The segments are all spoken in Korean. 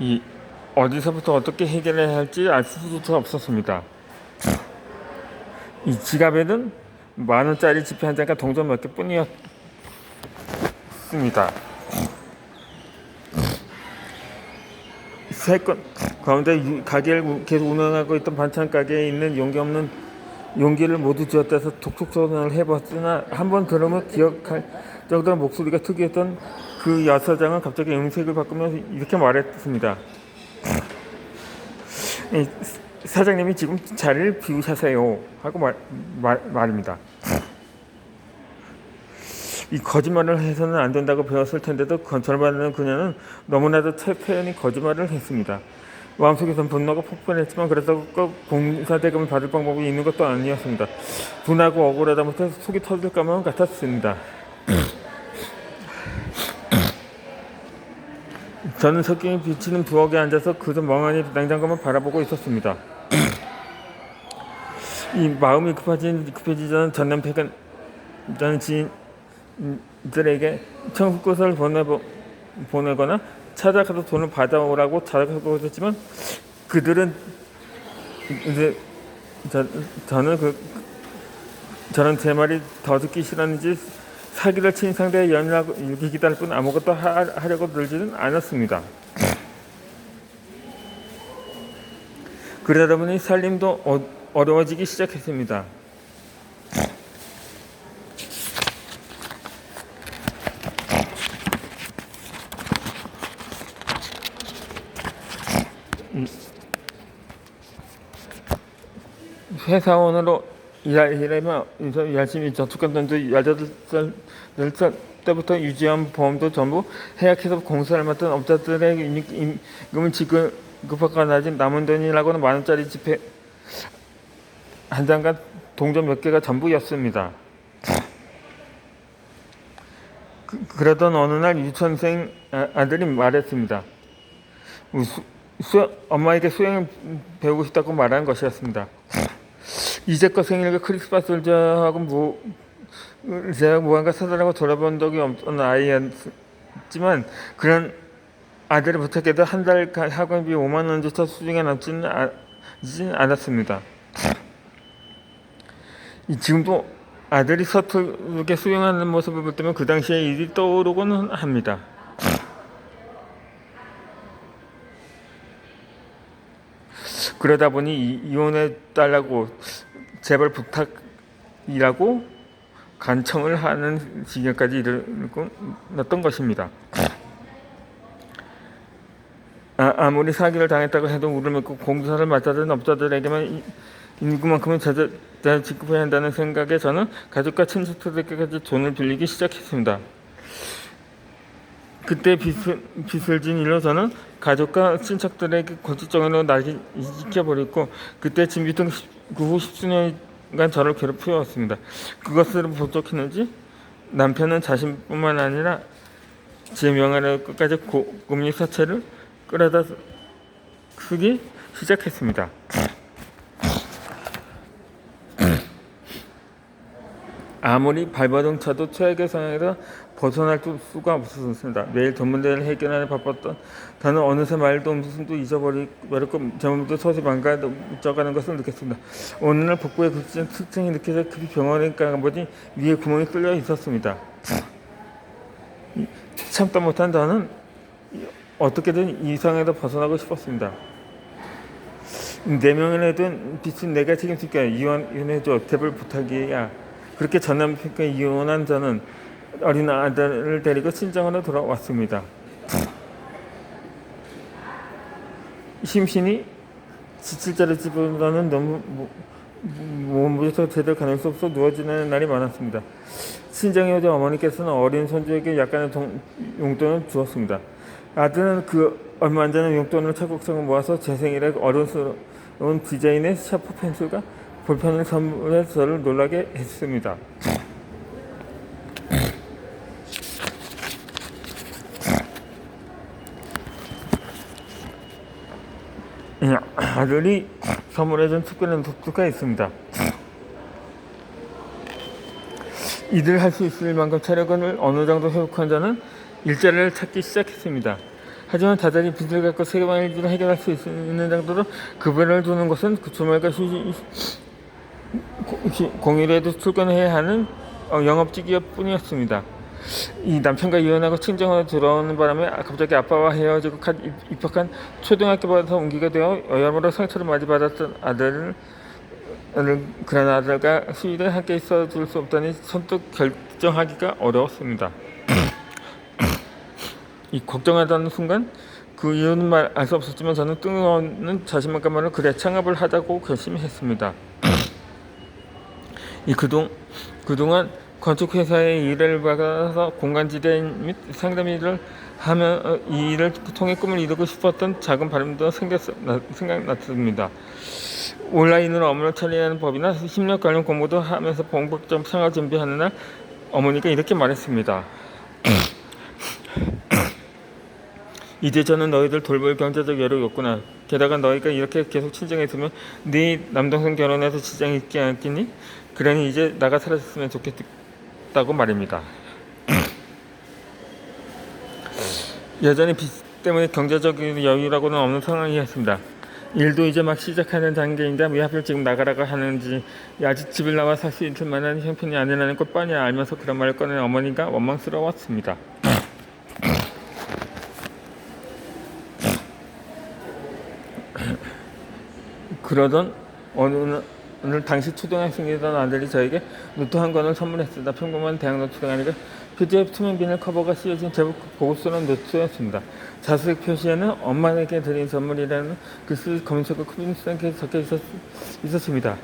이 어디서부터 어떻게 해결해야 할지 알 수도 없었습니다. 이 지갑에는 만 원짜리 지폐 한 장과 동전 몇 개뿐이었습니다. 세건 가운데 유- 가게를 계속 운영하고 있던 반찬 가게에 있는 용기 없는 용기를 모두 쥐어떼서 톡톡선을 해봤으나 한 번 들으면 기억할 정도로 목소리가 특이했던 그 여사장은 갑자기 음색을 바꾸면서 이렇게 말했습니다. 이 사장님이 지금 자리를 비우셔세요 하고 말, 말, 말입니다. 이 거짓말을 해서는 안 된다고 배웠을 텐데도 건설받는 그녀는 너무나도 체표현이 거짓말을 했습니다. 마음속에선 분노가 폭발했지만 그래서 꼭 공사 대금을 받을 방법이 있는 것도 아니었습니다. 분하고 억울하다 못해 속이 터질 까만 같았습니다. 저는 석경이 비치는 부엌에 앉아서 그저 멍하니 냉장고만 바라보고 있었습니다. 이 마음이 급해진 급해지자는 전 남편은 저는 지인들에게 청구서를 보내보, 보내거나 찾아가서 돈을 받아오라고 자극하고 있었지만 그들은 이제 저, 저는 그 저는 제 말이 더 듣기 싫었는지 사기를 친 상대의 연락 이렇게 기다릴 뿐 아무것도 하, 하려고 들지는 않았습니다. 그러다 보니 살림도 어, 어려워지기 시작했습니다. 회사원으로 일하려면 이제 열심히 저축했던 18살 때부터 유지한 보험도 전부 해약해서 공사를 맡은 업자들의 임- 임금을 지급하고 낮은 남은 돈이라고는 만 원짜리 지폐 한 장과 동전 몇 개가 전부였습니다. 그, 그러던 어느 날 유치원생 아- 아들이 말했습니다. 수, 수, 엄마에게 수영을 배우고 싶다고 말한 것이었습니다. 이제껏 생일과 크리스마스를 저하고 뭐 제가 무언가 사달라고 돌아본 적이 없던 아이였지만 그런 아들을 부탁해도 한 달 학원비 5만 원조차 수중에 남지는 아- 않았습니다. 이 지금도 아들이 서툴게 수영하는 모습을 볼 때면 그 당시의 일이 떠오르곤 합니다. 그러다 보니 이- 이혼해 달라고 제발 부탁이라고 간청을 하는 지경까지 이르렀던 것입니다. 아, 무리 사기를 당했다고 해도 우를 믿고 공사를 맡아든 업자들에게만 이- 인구만큼은 로 지급해야 한다는 생각에 저는 가족과 친척들에게까지 돈을 빌리기 시작했습니다. 그때 빚을, 빚을 진 일로 저는 가족과 친척들에게 고지정으로 날이 지켜버렸고 그때 짐 비등 그 후 10수년간 저를 괴롭혀 왔습니다. 그것으로 부족했는지 남편은 자신뿐만 아니라 제 명예를 끝까지 고금리 사채를 끌어다 쓰기 시작했습니다. 아무리 발버둥 쳐도 최악의 상황에서 벗어날 수가 없었습니다. 매일 전문대를 해결하는 바빴던 저는 어느새 말도 무슨도 잊어버리고 제 몸도 서서히 망가져가는 것을 느꼈습니다. 어느 날 복부에 급진 특징이 느껴져 급히 병원에 가보니 위에 구멍이 뚫려 있었습니다. 참다 못한 저는 어떻게든 이 상황에서 벗어나고 싶었습니다. 네 명을 해둔 빚은 내가 책임질게 이혼, 이혼해줘 제발 부탁이야 그렇게 전 남편과 이혼한 저는 어린 아들을 데리고 친정으로 돌아왔습니다. 심신이 지칠 자리 집으로는 너무 몸부에서 제대로 수 없어 누워지는 날이 많았습니다. 친정에 오자 어머니께서는 어린 손주에게 약간의 동, 용돈을 주었습니다. 아들은 그 얼마 안 되는 용돈을 차곡차곡 모아서 제 생일에 어른스러운 디자인의 샤프 펜슬과 볼펜을 선물해 저를 놀라게 했습니다. 예, 아들이 선물해준 특별한 독주가 있습니다. 이들 할 수 있을 만큼 체력을 어느 정도 회복한 자는 일자리를 찾기 시작했습니다. 하지만 다달이 빚을 갖고 세계만 일주를 해결할 수 있는 정도로 급여를 주는 것은 그 주말과 휴, 공휴일에도 출근해야 하는 어, 영업직이었뿐이었습니다. 이 남편과 이혼하고 친정으로 들어오는 바람에 갑자기 아빠와 헤어지고 입학한 초등학교부터 옮기게 되어 여러모로 상처를 많이 받았던 아들을 그런 아들과 수일에 함께 있어 줄 수 없다니 선뜻 결정하기가 어려웠습니다. 이 걱정하다는 순간 그 이유는 말 알 수 없었지만 저는 뜬금없는 자신만까만을 그래 창업을 하자고 결심했습니다. 이 그동 그동안 건축 회사의 일을 받아서 공간지대 및 상담 일을 하면 어, 이 일을 통해 꿈을 이루고 싶었던 작은 바람도 생겼 나, 생각났습니다. 온라인으로 업무를 처리하는 법이나 심리학 관련 공부도 하면서 본격적 생활 준비하는 날 어머니가 이렇게 말했습니다. 이제 저는 너희들 돌볼 경제적 여력이 없구나. 게다가 너희가 이렇게 계속 친정에 있으면 네 남동생 결혼해서 지장이 있지 않겠니? 그러니 이제 나가 사라졌으면 좋겠다고 말입니다. 여전히 빚 때문에 경제적인 여유라고는 없는 상황이었습니다. 일도 이제 막 시작하는 단계인데 왜 하필 지금 나가라고 하는지 아직 집을 나와 살 수 있을 만한 형편이 아니라는 걸 뻔히 알면서 그런 말을 꺼낸 어머니가 원망스러웠습니다. 그러던 어느 날- 오늘 당시 초등학생이던 아들이 저에게 노트 한 권을 선물했습니다. 평범한 대학 노트가 아니라 PDF 투명 비닐 커버가 씌워진 제법 고급스러운 노트였습니다. 자수색 표시에는 엄마에게 드린 선물이라는 글씨 검색어 크림스하게 적혀 있었, 있었습니다.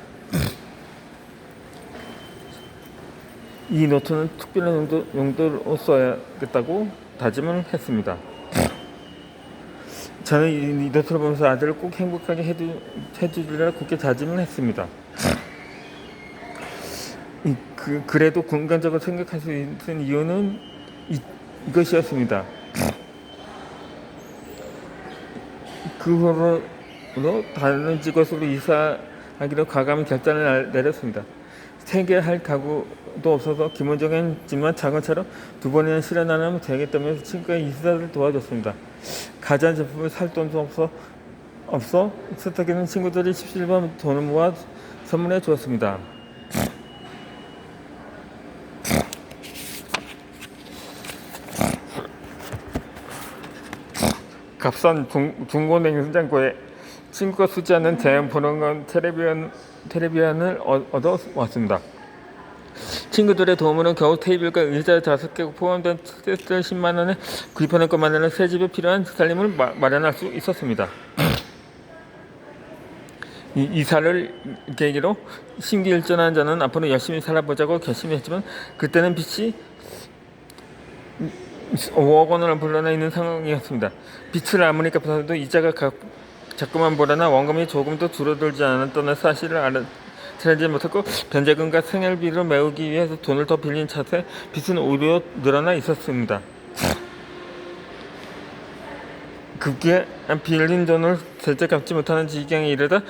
이 노트는 특별한 용도, 용도로 써야겠다고 다짐을 했습니다. 저는 이, 이 노트를 보면서 아들을 꼭 행복하게 해주, 해주리라 굳게 다짐을 했습니다. 이, 그, 그래도 공간적으로 생각할 수 있는 이유는 이, 이것이었습니다. 그 후로 다른 직업으로 이사하기로 과감히 결단을 알- 내렸습니다. 생계할 가구도 없어서 기본적인 집만 작은 차로 두 번이나 실현하면 되겠다면서 친구가 이사를 도와줬습니다. 가전 제품을 살 돈도 없어 없어 세탁기는 친구들이 17번 돈을 모아 선물해 주었습니다. 값싼 중, 중고 냉장고에 친구가 쓰지 않는 대형 보능건 텔레비전, 텔레비전을 얻- 얻어왔습니다. 친구들의 도움으로 겨우 테이블과 의자 다섯 개 포함된 세트 10만 원에 구입하는 것만으로는 새 집에 필요한 살림을 마, 마련할 수 있었습니다. 이, 이사를 계기로 심기일전한 저는 앞으로 열심히 살아보자고 결심했지만 그때는 빚이 5억 원을 불러나 있는 상황이었습니다. 빚을 아무리 갚아도 이자가 가, 자꾸만 벌어나 원금이 조금도 줄어들지 않았다는 사실을 알 아채지 못했고 변제금과 생활비를 메우기 위해서 돈을 더 빌린 차세 빚은 오히려 늘어나 있었습니다. 급기야 빌린 돈을 제때 갚지 못하는 지경에 이르다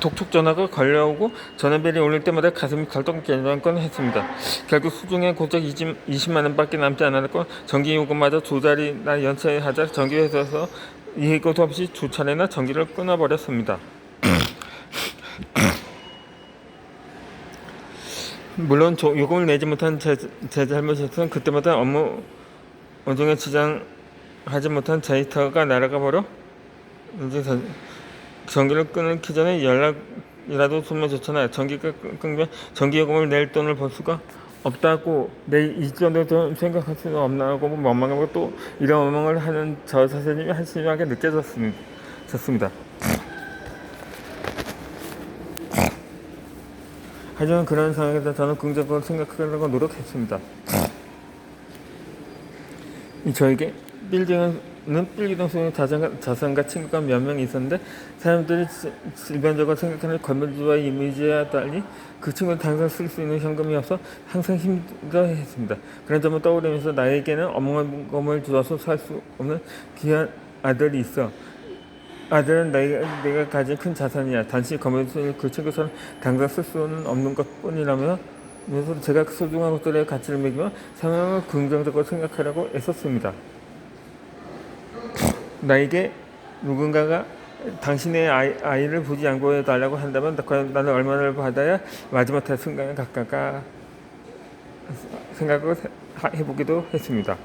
독촉 전화가 걸려오고 전화벨이 울릴 때마다 가슴이 결정권 했습니다. 결국 수중에 고작 20, 20만 원밖에 남지 않았고 전기요금마저 두 자리나 연체하자 전기회사에서 이해도 없이 두 차례나 전기를 끊어버렸습니다. 물론 조- 요금을 내지 못한 제, 제 잘못이었던 그때마다 업무 원중에 지장하지 못한 데이터가 날아가 버려 전기를 끊기 전에 연락이라도 주면 좋잖아요. 전기가 끊- 끊기면 전기요금을 낼 돈을 벌 수가 없다고 내이 정도 돈 생각할 수는 없나고 원망하고 또 이런 원망을 하는 저 선생님이 한심하게 느껴졌습니다. 졌습니다. 하지만 그런 상황에서 저는 긍정적으로 생각하려고 노력했습니다. 이 저에게 빌딩은 빌딩 속에 자산가, 자산가 친구가 몇 명 있었는데 사람들이 시- 일반적으로 생각하는 건물주와 이미지와 달리 그 친구는 당장 쓸 수 있는 현금이 없어 항상 힘들어했습니다. 그런 점을 떠오르면서 나에게는 어머금을 주어서 살 수 없는 귀한 아들이 있어. 아들은 내가, 내가 가진 큰 자산이야. 단지 건물주를 그 친구처럼 당장 쓸 수는 없는 것 뿐이라며 그래서 제가 그 소중한 것들의 가치를 매기며 상황을 긍정적으로 생각하려고 애썼습니다. 나에게 누군가가 당신의 아이, 아이를 부지 양보해 달라고 한다면 나는 얼마나 받아야 마지막 달 순간에 가까가 생각을 해- 해보기도 했습니다.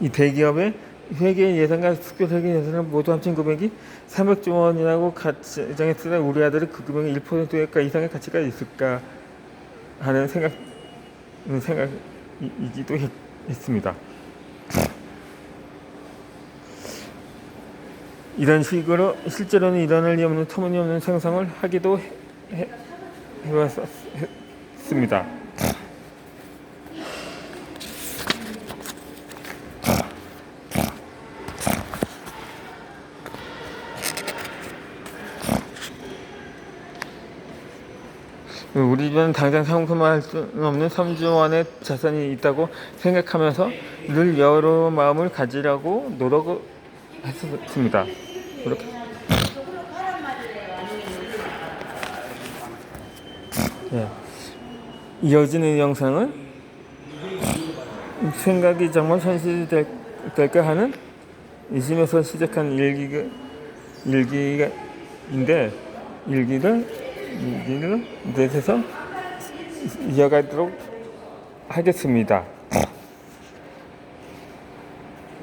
이 대기업의 회계 예산과 특별 회계 예산을 모두 합친 금액이 300조 원이라고 가정했을 때 우리 아들이 그 금액의 1%가 이상의 가치가 있을까 하는 생각 생각이기도 했, 했습니다. 이런 식으로 실제로는 일어날 리 없는 터무니없는 상상을 하기도 해, 해, 해왔습니다. 우리 집은 당장 상품화할 수 없는 3조 원의 자산이 있다고 생각하면서 늘 여러 마음을 가지라고 노력을 했습니다. 그렇게. 예. 이어지는 영상은 생각이 정말 현실이 될, 될까 하는 이심에서 시작한 일기가 일기가 인데 일기를 일기를 넷에서 이어가도록 하겠습니다.